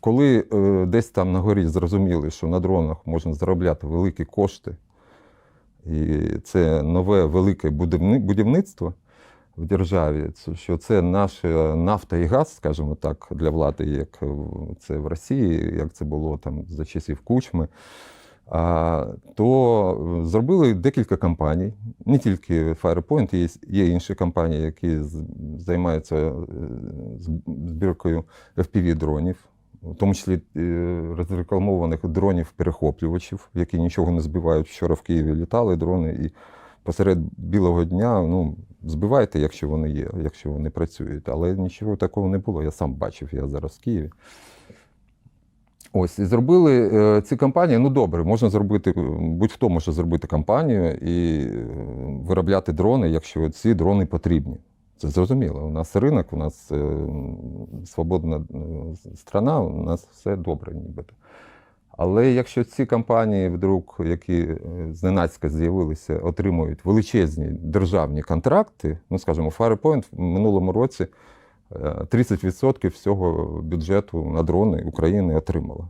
коли е, десь там на горі зрозуміли, що на дронах можна заробляти великі кошти, і це нове велике будівництво в державі, що це наша нафта і газ, скажімо так, для влади, як це в Росії, як це було там за часів Кучми. То е, зробили декілька компаній, не тільки Firepoint, є, є інші компанії, які займаються е, збіркою FPV-дронів, в тому числі е, розрекламованих дронів-перехоплювачів, які нічого не збивають. Вчора в Києві літали дрони і посеред білого дня ну, збивайте, якщо вони є, якщо вони працюють. Але нічого такого не було. Я сам бачив, я зараз в Києві. Ось, і зробили е, ці компанії. Ну добре, можна зробити, будь-хто може зробити компанію і е, виробляти дрони, якщо ці дрони потрібні. Це зрозуміло. У нас ринок, у нас е, свободна е, страна, у нас все добре, нібито. Але якщо ці компанії, вдруг, які е, зненацька з'явилися, отримують величезні державні контракти, ну скажімо, Firepoint в минулому році е, 30% всього бюджету на дрони України отримала.